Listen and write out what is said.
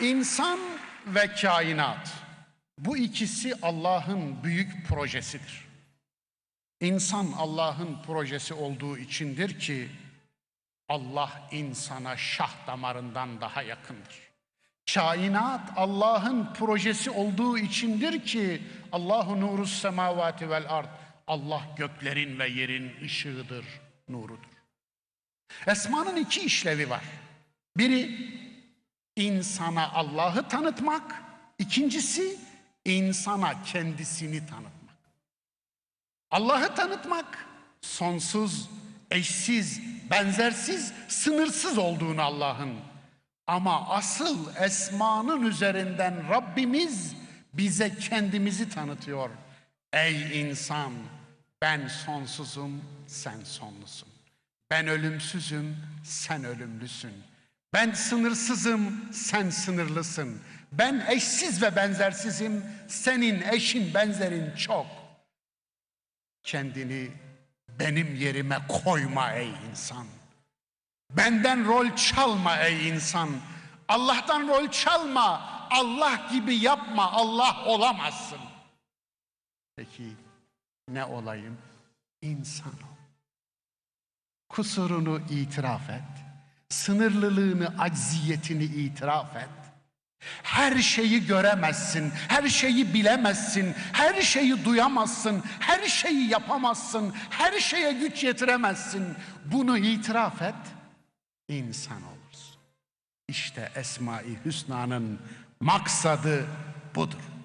İnsan ve kainat. Bu ikisi Allah'ın büyük projesidir. İnsan Allah'ın projesi olduğu içindir ki Allah insana şah damarından daha yakındır. Kainat Allah'ın projesi olduğu içindir ki Allahu nurus semavati vel ard. Allah göklerin ve yerin ışığıdır, nurudur. Esmanın iki işlevi var. Biri insana Allah'ı tanıtmak, ikincisi insana kendisini tanıtmak. Allah'ı tanıtmak sonsuz, eşsiz, benzersiz, sınırsız olduğunu Allah'ın. Ama asıl esmanın üzerinden Rabbimiz bize kendimizi tanıtıyor. Ey insan, ben sonsuzum, sen sonlusun. Ben ölümsüzüm, sen ölümlüsün. Ben sınırsızım, sen sınırlısın. Ben eşsiz ve benzersizim, senin eşin benzerin çok. Kendini benim yerime koyma ey insan. Benden rol çalma ey insan. Allah'tan rol çalma. Allah gibi yapma. Allah olamazsın. Peki ne olayım? İnsan ol. Kusurunu itiraf et. Sınırlılığını, acziyetini itiraf et. Her şeyi göremezsin, her şeyi bilemezsin, her şeyi duyamazsın, her şeyi yapamazsın, her şeye güç yetiremezsin. Bunu itiraf et, insan olursun. İşte Esma-i Hüsna'nın maksadı budur.